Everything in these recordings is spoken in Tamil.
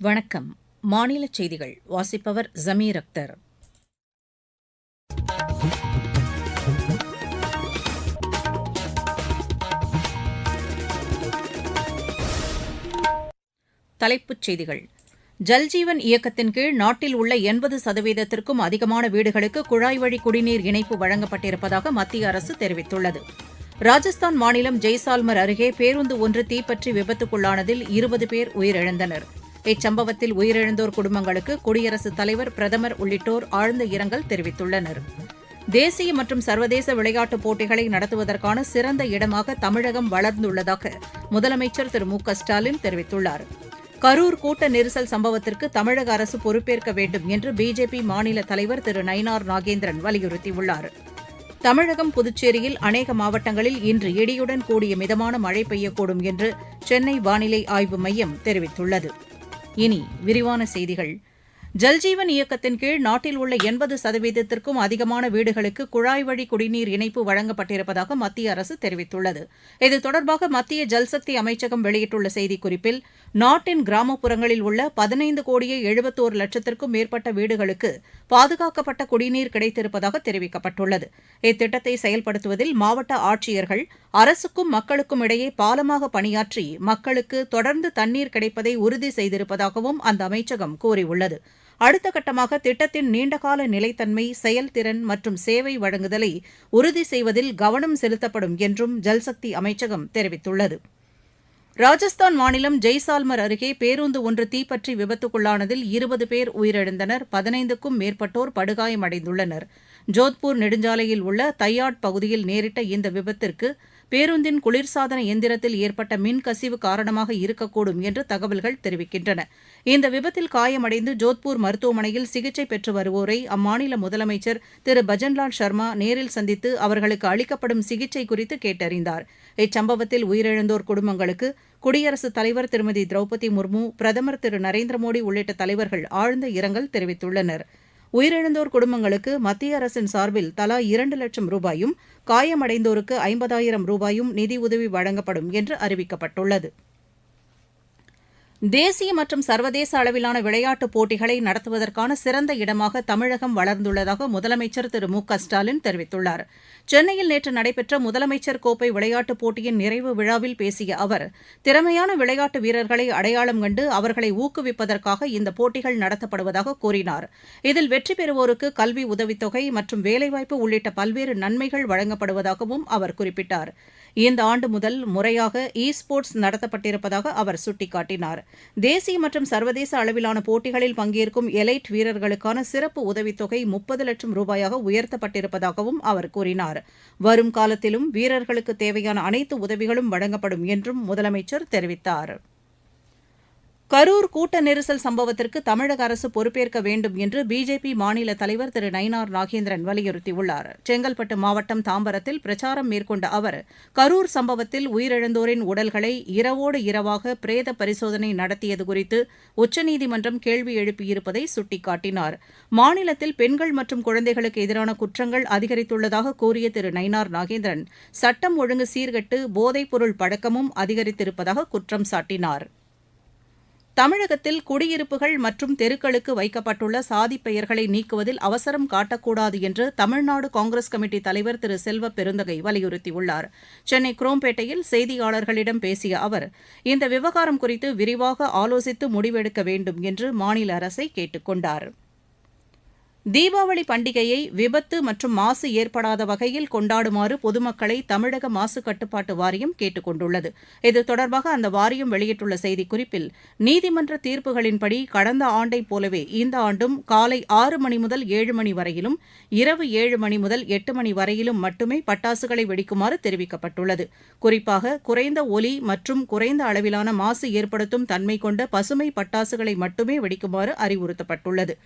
வணக்கம். மாநில செய்திகள். வாசிப்பவர் ஜமீர் அக்தர். தலைப்புச் செய்திகள். ஜல்ஜீவன் இயக்கத்தின் கீழ் நாட்டில் உள்ள எண்பது சதவீதத்திற்கும் அதிகமான வீடுகளுக்கு குழாய் வழி குடிநீர் இணைப்பு வழங்கப்பட்டிருப்பதாக மத்திய அரசு தெரிவித்துள்ளது. ராஜஸ்தான் மாநிலம் ஜெய்சால்மர் அருகே பேருந்து ஒன்று தீப்பற்றி விபத்துக்குள்ளானதில் இருபது பேர் உயிரிழந்தனர். இச்சம்பவத்தில் உயிரிழந்தோர் குடும்பங்களுக்கு குடியரசுத் தலைவர் பிரதமர் உள்ளிட்டோர் ஆழ்ந்த இரங்கல் தெரிவித்துள்ளனர். தேசிய மற்றும் சர்வதேச விளையாட்டுப் போட்டிகளை நடத்துவதற்கான சிறந்த இடமாக தமிழகம் வளர்ந்துள்ளதாக முதலமைச்சர் திரு மு க ஸ்டாலின் தெரிவித்துள்ளார். கரூர் கூட்ட நெரிசல் சம்பவத்திற்கு தமிழக அரசு பொறுப்பேற்க வேண்டும் என்று பிஜேபி மாநில தலைவர் திரு நயினார் நாகேந்திரன் வலியுறுத்தியுள்ளார். தமிழகம் புதுச்சேரியில் அநேக மாவட்டங்களில் இன்று இடியுடன் கூடிய மிதமான மழை பெய்யக்கூடும் என்று சென்னை வானிலை ஆய்வு மையம் தெரிவித்துள்ளது. இனி விரிவான செய்திகள். ஜல்ஜீவன் இயக்கத்தின் கீழ் நாட்டில் உள்ள எண்பது சதவீதத்திற்கும் அதிகமான வீடுகளுக்கு குழாய் வழி குடிநீர் இணைப்பு வழங்கப்பட்டிருப்பதாக மத்திய அரசு தெரிவித்துள்ளது. இது தொடர்பாக மத்திய ஜல்சக்தி அமைச்சகம் வெளியிட்டுள்ள செய்திக்குறிப்பில் நாட்டின் கிராமப்புறங்களில் உள்ள பதினைந்து கோடியே எழுபத்தோரு லட்சத்திற்கும் மேற்பட்ட வீடுகளுக்கு பாதுகாக்கப்பட்ட குடிநீர் கிடைத்திருப்பதாக தெரிவிக்கப்பட்டுள்ளது. இத்திட்டத்தை செயல்படுத்துவதில் மாவட்ட ஆட்சியர்கள் அரசுக்கும் மக்களுக்கும் இடையே பாலமாக பணியாற்றி மக்களுக்கு தொடர்ந்து தண்ணீர் கிடைப்பதை உறுதி செய்திருப்பதாகவும் அந்த அமைச்சகம் கூறியுள்ளது. அடுத்த கட்டமாக திட்டத்தின் நீண்டகால நிலைத்தன்மை செயல்திறன் மற்றும் சேவை வழங்குதலை உறுதி செய்வதில் கவனம் செலுத்தப்படும் என்றும் ஜல்சக்தி அமைச்சகம் தெரிவித்துள்ளது. ராஜஸ்தான் மாநிலம் ஜெய்சால்மர் அருகே பேருந்து ஒன்று தீப்பற்றி விபத்துக்குள்ளானதில் இருபது பேர் உயிரிழந்தனர் பதினைந்துக்கும் மேற்பட்டோர் படுகாயமடைந்துள்ளனர். ஜோத்பூர் நெடுஞ்சாலையில் உள்ள தையாட் பகுதியில் நேரிட்ட இந்த விபத்திற்கு பேருந்தின் குளிர்சாதன எந்திரத்தில் ஏற்பட்ட மின் கசிவு காரணமாக இருக்கக்கூடும் என்று தகவல்கள் தெரிவிக்கின்றன. இந்த விபத்தில் காயமடைந்து ஜோத்பூர் மருத்துவமனையில் சிகிச்சை பெற்று வருவோரை அம்மாநில முதலமைச்சர் திரு. பஜன்லால் சர்மா நேரில் சந்தித்து அவர்களுக்கு அளிக்கப்படும் சிகிச்சை குறித்து கேட்டறிந்தார். இச்சம்பவத்தில் உயிரிழந்தோர் குடும்பங்களுக்கு குடியரசுத் தலைவர் திருமதி திரௌபதி முர்மு பிரதமர் திரு நரேந்திர மோடி உள்ளிட்ட தலைவர்கள் ஆழ்ந்த இரங்கல் தெரிவித்துள்ளனர். உயிரிழந்தோர் குடும்பங்களுக்கு மத்திய அரசின் சார்பில் தலா இரண்டு லட்சம் ரூபாயும் காயமடைந்தோருக்கு ஐம்பதாயிரம் ரூபாயும் நிதியுதவி வழங்கப்படும் என்று அறிவிக்கப்பட்டுள்ளது. தேசிய மற்றும் சர்வதேச அளவிலான விளையாட்டுப் போட்டிகளை நடத்துவதற்கான சிறந்த இடமாக தமிழகம் வளர்ந்துள்ளதாக முதலமைச்சர் திரு மு க ஸ்டாலின் தெரிவித்துள்ளார். சென்னையில் நேற்று நடைபெற்ற முதலமைச்சர் கோப்பை விளையாட்டுப் போட்டியின் நிறைவு விழாவில் பேசிய அவர் திறமையான விளையாட்டு வீரர்களை அடையாளம் கண்டு அவர்களை ஊக்குவிப்பதற்காக இந்த போட்டிகள் நடத்தப்படுவதாக கூறினார். இதில் வெற்றி பெறுவோருக்கு கல்வி உதவித்தொகை மற்றும் வேலைவாய்ப்பு உள்ளிட்ட பல்வேறு நன்மைகள் வழங்கப்படுவதாகவும் அவர் குறிப்பிட்டார். இந்த ஆண்டு முதல் முறையாக இ ஸ்போர்ட்ஸ் நடத்தப்பட்டிருப்பதாக அவர் சுட்டிக்காட்டினார். தேசிய மற்றும் சர்வதேச அளவிலான போட்டிகளில் பங்கேற்கும் எலைட் வீரர்களுக்கான சிறப்பு உதவித்தொகை முப்பது லட்சம் ரூபாயாக உயர்த்தப்பட்டிருப்பதாகவும் அவர் கூறினார். வரும் காலத்திலும் வீரர்களுக்கு தேவையான அனைத்து உதவிகளும் வழங்கப்படும் என்றும் முதலமைச்சர் தெரிவித்தார். கரூர் கூட்ட நெரிசல் சம்பவத்திற்கு தமிழக அரசு பொறுப்பேற்க வேண்டும் என்று பிஜேபி மாநில தலைவர் திரு நயினார் நாகேந்திரன் வலியுறுத்தியுள்ளார். செங்கல்பட்டு மாவட்டம் தாம்பரத்தில் பிரச்சாரம் மேற்கொண்ட அவர் கரூர் சம்பவத்தில் உயிரிழந்தோரின் உடல்களை இரவோடு இரவாக பிரேத பரிசோதனை நடத்தியது குறித்து உச்சநீதிமன்றம் கேள்வி எழுப்பியிருப்பதை சுட்டிக்காட்டினார். மாநிலத்தில் பெண்கள் மற்றும் குழந்தைகளுக்கு எதிரான குற்றங்கள் அதிகரித்துள்ளதாக கூறிய திரு நயினார் நாகேந்திரன் சட்டம் ஒழுங்கு சீர்கெட்டு போதைப்பொருள் பழக்கமும் அதிகரித்திருப்பதாக குற்றம் சாட்டினார். தமிழகத்தில் குடியிருப்புகள் மற்றும் தெருக்களுக்கு வைக்கப்பட்டுள்ள சாதிப் பெயர்களை நீக்குவதில் அவசரம் காட்டக்கூடாது என்று தமிழ்நாடு காங்கிரஸ் கமிட்டி தலைவர் திரு செல்வ பெருந்தகை வலியுறுத்தியுள்ளார். சென்னை குரோம்பேட்டையில் செய்தியாளர்களிடம் பேசிய அவர் இந்த விவகாரம் குறித்து விரிவாக ஆலோசித்து முடிவெடுக்க வேண்டும் என்று மாநில அரசை கேட்டுக் கொண்டாா் தீபாவளி பண்டிகையை விபத்து மற்றும் மாசு ஏற்படாத வகையில் கொண்டாடுமாறு பொதுமக்களை தமிழக மாசு கட்டுப்பாட்டு வாரியம் கேட்டுக் கொண்டுள்ளது. இது தொடர்பாக அந்த வாரியம் வெளியிட்டுள்ள செய்திக்குறிப்பில் நீதிமன்ற தீர்ப்புகளின்படி கடந்த ஆண்டைப் போலவே இந்த ஆண்டும் காலை ஆறு மணி முதல் ஏழு மணி வரையிலும் இரவு ஏழு மணி முதல் எட்டு மணி வரையிலும் மட்டுமே பட்டாசுகளை வெடிக்குமாறு தெரிவிக்கப்பட்டுள்ளது. குறிப்பாக குறைந்த ஒலி மற்றும் குறைந்த அளவிலான மாசு ஏற்படுத்தும் தன்மை கொண்ட பசுமை பட்டாசுகளை மட்டுமே வெடிக்குமாறு அறிவுறுத்தப்பட்டுள்ளது.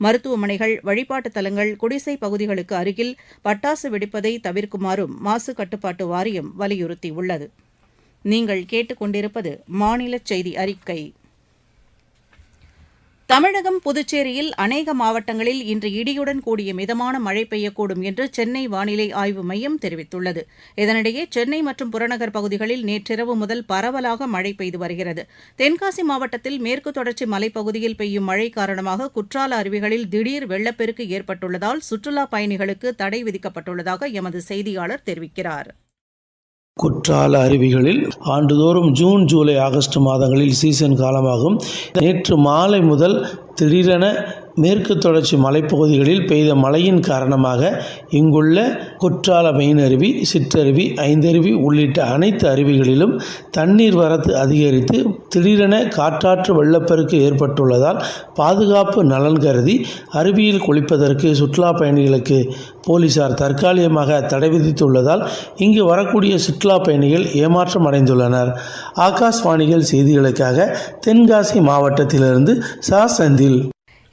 மருத்துவமனைகள் வழிபாட்டுத் தலங்கள் குடிசை பகுதிகளுக்கு அருகில் பட்டாசு வெடிப்பதை தவிர்க்குமாறும் மாசு கட்டுப்பாட்டு வாரியம் வலியுறுத்தியுள்ளது. நீங்கள் கேட்டுக்கொண்டிருப்பது மாநில செய்தி அறிக்கை. தமிழகம் புதுச்சேரியில் அநேக மாவட்டங்களில் இன்று இடியுடன் கூடிய மிதமான மழை பெய்யக்கூடும் என்று சென்னை வானிலை ஆய்வு மையம் தெரிவித்துள்ளது. இதனிடையே சென்னை மற்றும் புறநகர் பகுதிகளில் நேற்றிரவு முதல் பரவலாக மழை பெய்து வருகிறது. தென்காசி மாவட்டத்தில் மேற்கு தொடர்ச்சி மலைப்பகுதியில் பெய்யும் மழை காரணமாக குற்றால அருவிகளில் திடீர் வெள்ளப்பெருக்கு ஏற்பட்டுள்ளதால் சுற்றுலாப் பயணிகளுக்கு தடை விதிக்கப்பட்டுள்ளதாக எமது செய்தியாளர் தெரிவிக்கிறார். குற்றால அருவிகளில் ஆண்டுதோறும் ஜூன் ஜூலை ஆகஸ்ட் மாதங்களில் சீசன் காலமாகும். நேற்று மாலை முதல் திடீரென மேற்கு தொடர்ச்சி மலைப்பகுதிகளில் பெய்த மழையின் காரணமாக இங்குள்ள குற்றால மெயின் அருவி சிற்றருவி ஐந்தருவி உள்ளிட்ட அனைத்து அருவிகளிலும் தண்ணீர் வரத்து அதிகரித்து திடீரென காற்றாற்று வெள்ளப்பெருக்கு ஏற்பட்டுள்ளதால் பாதுகாப்பு நலன் கருதி அருவியில் குளிப்பதற்கு சுற்றுலா பயணிகளுக்கு போலீசார் தற்காலிகமாக தடை விதித்துள்ளதால் இங்கு வரக்கூடிய சுற்றுலா பயணிகள் ஏமாற்றம் அடைந்துள்ளனர். ஆகாஷ்வாணிகள் செய்திகளுக்காக தென்காசி மாவட்டத்திலிருந்து சா. செந்தில்.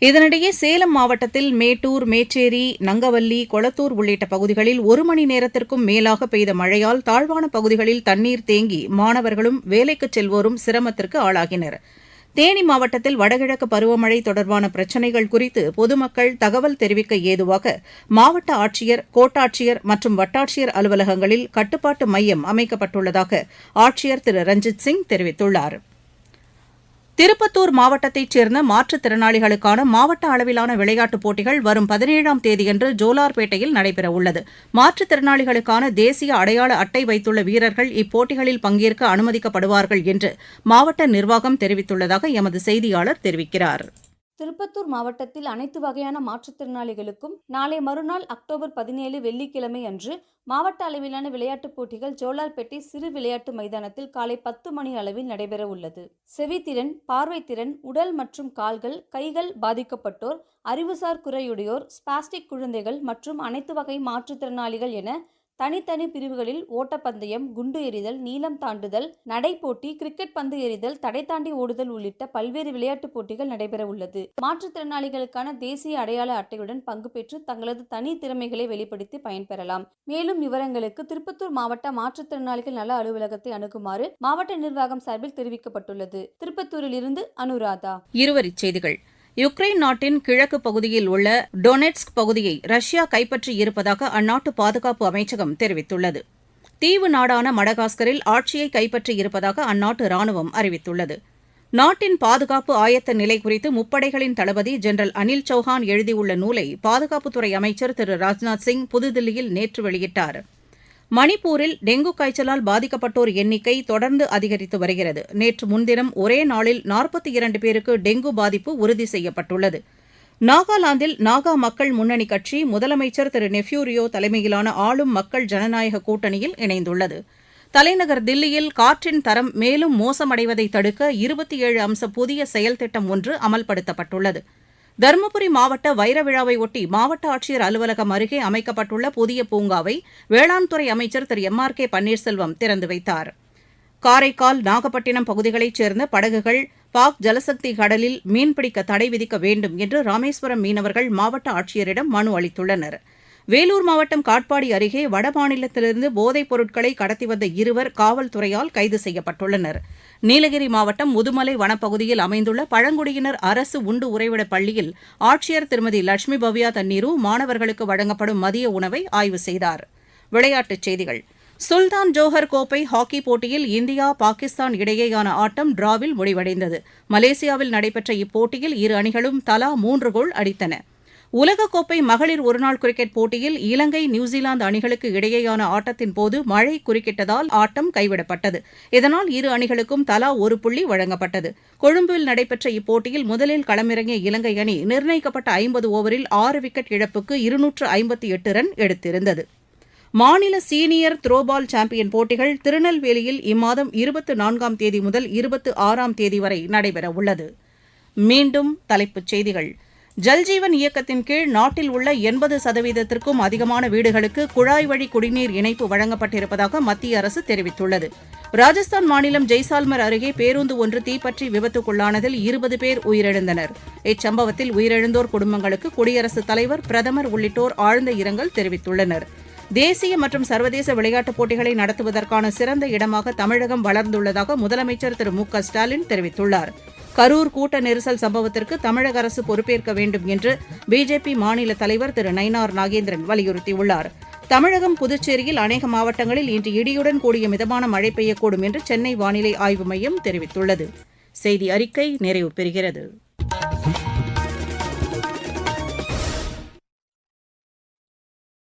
இதனிடையே சேலம் மாவட்டத்தில் மேட்டூர் மேச்சேரி நங்கவல்லி கொளத்தூர் உள்ளிட்ட பகுதிகளில் ஒரு மணி நேரத்திற்கும் மேலாக பெய்த மழையால் தாழ்வான பகுதிகளில் தண்ணீர் தேங்கி மாணவர்களும் வேலைக்கு செல்வோரும் சிரமத்திற்கு ஆளாகினர். தேனி மாவட்டத்தில் வடகிழக்கு பருவமழை தொடர்பான பிரச்சினைகள் குறித்து பொதுமக்கள் தகவல் தெரிவிக்க ஏதுவாக மாவட்ட ஆட்சியர் கோட்டாட்சியர் மற்றும் வட்டாட்சியர் அலுவலகங்களில் கட்டுப்பாட்டு மையம் அமைக்கப்பட்டுள்ளதாக ஆட்சியர் திரு. ரஞ்சித் சிங் தெரிவித்துள்ளாா் திருப்பத்தூர் மாவட்டத்தைச் சேர்ந்த மாற்றுத்திறனாளிகளுக்கான மாவட்ட அளவிலான விளையாட்டுப் போட்டிகள் வரும் பதினேழாம் தேதியன்று ஜோலார்பேட்டையில் நடைபெறவுள்ளது. மாற்றுத்திறனாளிகளுக்கான தேசிய அடையாள அட்டை வைத்துள்ள வீரர்கள் இப்போட்டிகளில் பங்கேற்க அனுமதிக்கப்படுவார்கள் என்று மாவட்ட நிர்வாகம் தெரிவித்துள்ளதாக எமது செய்தியாளர் தெரிவிக்கிறார். திருப்பத்தூர் மாவட்டத்தில் அனைத்து வகையான மாற்றுத்திறனாளிகளுக்கும் நாளை மறுநாள் அக்டோபர் பதினேழு வெள்ளிக்கிழமை அன்று மாவட்ட அளவிலான விளையாட்டுப் போட்டிகள் ஜோலார்பேட்டை சிறு விளையாட்டு மைதானத்தில் காலை பத்து மணி அளவில் நடைபெற உள்ளது. செவித்திறன் பார்வைத்திறன் உடல் மற்றும் கால்கள் கைகள் பாதிக்கப்பட்டோர் அறிவுசார் குறையுடையோர் ஸ்பாஸ்டிக் குழந்தைகள் மற்றும் அனைத்து வகை மாற்றுத்திறனாளிகள் என தனித்தனி பிரிவுகளில் ஓட்டப்பந்தயம் குண்டு எறிதல் நீளம் தாண்டுதல் நடைப்போட்டி கிரிக்கெட் பந்து எறிதல் தடை தாண்டி ஓடுதல் உள்ளிட்ட பல்வேறு விளையாட்டுப் போட்டிகள் நடைபெற உள்ளது. மாற்றுத்திறனாளிகளுக்கான தேசிய அடையாள அட்டையுடன் பங்கு பெற்று தங்களது தனி திறமைகளை வெளிப்படுத்தி பயன்பெறலாம் மேலும் விவரங்களுக்கு திருப்பத்தூர் மாவட்ட மாற்றுத்திறனாளிகள் நல அலுவலகத்தை அணுகுமாறு மாவட்ட நிர்வாகம் சார்பில் தெரிவிக்கப்பட்டுள்ளது. திருப்பத்தூரில் இருந்து அனுராதா. இருவரிச் செய்திகள். யுக்ரைன் நாட்டின் கிழக்கு பகுதியில் உள்ள டொனெட்ஸ்க் பகுதியை ரஷ்யா கைப்பற்றி இருப்பதாக அந்நாட்டு பாதுகாப்பு அமைச்சகம் தெரிவித்துள்ளது. தீவு நாடான மடகாஸ்கரில் ஆட்சியை கைப்பற்றி இருப்பதாக அந்நாட்டு ராணுவம் அறிவித்துள்ளது. நாட்டின் பாதுகாப்பு ஆயத்த நிலை குறித்து முப்படைகளின் தளபதி ஜெனரல் அனில் சௌஹான் எழுதியுள்ள நூலை பாதுகாப்புத்துறை அமைச்சர் திரு ராஜ்நாத் சிங் புதுதில்லியில் நேற்று வெளியிட்டார். மணிப்பூரில் டெங்கு காய்ச்சலால் பாதிக்கப்பட்டோர் எண்ணிக்கை தொடர்ந்து அதிகரித்து வருகிறது. நேற்று முன்தினம் ஒரே நாளில் நாற்பத்தி இரண்டு பேருக்கு டெங்கு பாதிப்பு உறுதி செய்யப்பட்டுள்ளது. நாகாலாந்தில் நாகா மக்கள் முன்னணி கட்சி முதலமைச்சர் திரு நெஃப்யூரியோ தலைமையிலான ஆளும் மக்கள் ஜனநாயக கூட்டணியில் இணைந்துள்ளது. தலைநகர் தில்லியில் காற்றின் தரம் மேலும் மோசமடைவதை தடுக்க இருபத்தி ஏழு அம்ச புதிய செயல் திட்டம் ஒன்று அமல்படுத்தப்பட்டுள்ளது. தருமபுரி மாவட்ட வைர விழாவை ஒட்டி மாவட்ட ஆட்சியர் அலுவலகம் அருகே அமைக்கப்பட்டுள்ள புதிய பூங்காவை வேளாண் துறை அமைச்சர் திரு எம் ஆர் கே பன்னீர்செல்வம் திறந்து வைத்தார். காரைக்கால் நாகப்பட்டினம் பகுதிகளைச் சேர்ந்த படகுகள் பாக் ஜலசக்தி கடலில் மீன்பிடிக்க தடை விதிக்க வேண்டும் என்று ராமேஸ்வரம் மீனவர்கள் மாவட்ட ஆட்சியரிடம் மனு அளித்துள்ளனர். வேலூர் மாவட்டம் காட்பாடி அருகே வடமாநிலத்திலிருந்து போதைப் பொருட்களை கடத்தி வந்த இருவர் காவல்துறையால் கைது செய்யப்பட்டுள்ளனர். நீலகிரி மாவட்டம் முதுமலை வனப்பகுதியில் அமைந்துள்ள பழங்குடியினர் அரசு உண்டு உறைவிட பள்ளியில் ஆட்சியர் திருமதி லட்சுமி பவ்யா தண்ணீரு மாணவர்களுக்கு வழங்கப்படும் மதிய உணவை ஆய்வு செய்தார். விளையாட்டுச் செய்திகள். சுல்தான் ஜோஹர் கோப்பை ஹாக்கி போட்டியில் இந்தியா பாகிஸ்தான் இடையேயான ஆட்டம் டிராவில் முடிவடைந்தது. மலேசியாவில் நடைபெற்ற இப்போட்டியில் இரு அணிகளும் தலா மூன்று கோல் அடித்தன. உலகக்கோப்பை மகளிர் ஒருநாள் கிரிக்கெட் போட்டியில் இலங்கை நியூசிலாந்து அணிகளுக்கு இடையேயான ஆட்டத்தின்போது மழை குறுக்கிட்டதால் ஆட்டம் கைவிடப்பட்டது. இதனால் இரு அணிகளுக்கும் தலா ஒரு புள்ளி வழங்கப்பட்டது. கொழும்பில் நடைபெற்ற இப்போட்டியில் முதலில் களமிறங்கிய இலங்கை அணி நிர்ணயிக்கப்பட்ட ஐம்பது ஓவரில் ஆறு விக்கெட் இழப்புக்கு இருநூற்று ஐம்பத்தி எட்டு ரன் எடுத்திருந்தது. மாநில சீனியர் த்ரோபால் சாம்பியன் போட்டிகள் திருநெல்வேலியில் இம்மாதம் இருபத்து நான்காம் தேதி முதல் இருபத்து ஆறாம் தேதி வரை நடைபெறவுள்ளது. மீண்டும் தலைப்புச் செய்திகள். ஜல்ஜீவன் இயக்கத்தின் கீழ் நாட்டில் உள்ள எண்பது சதவீதத்திற்கும் அதிகமான வீடுகளுக்கு குழாய் வழி குடிநீர் இணைப்பு வழங்கப்பட்டிருப்பதாக மத்திய அரசு தெரிவித்துள்ளது. ராஜஸ்தான் மாநிலம் ஜெய்சால்மர் அருகே பேருந்து ஒன்று தீப்பற்றி விபத்துக்குள்ளானதில் இருபது பேர் உயிரிழந்தனர். இச்சம்பவத்தில் உயிரிழந்தோர் குடும்பங்களுக்கு குடியரசுத் தலைவர் பிரதமர் உள்ளிட்டோர் ஆழ்ந்த இரங்கல் தெரிவித்துள்ளனர். தேசிய மற்றும் சர்வதேச விளையாட்டுப் போட்டிகளை நடத்துவதற்கான சிறந்த இடமாக தமிழகம் வளர்ந்துள்ளதாக முதலமைச்சர் திரு மு க ஸ்டாலின் தெரிவித்துள்ளார். கரூர் கூட்ட நெரிசல் சம்பவத்திற்கு தமிழக அரசு பொறுப்பேற்க வேண்டும் என்று பிஜேபி மாநில தலைவர் திரு நயினார் நாகேந்திரன் வலியுறுத்தியுள்ளார். தமிழகம் புதுச்சேரியில் அநேக மாவட்டங்களில் இன்று இடியுடன் கூடிய மிதமான மழை பெய்யக்கூடும் என்று சென்னை வானிலை ஆய்வு மையம் தெரிவித்துள்ளது. செய்தி அறிக்கை நிறைவு பெறுகிறது.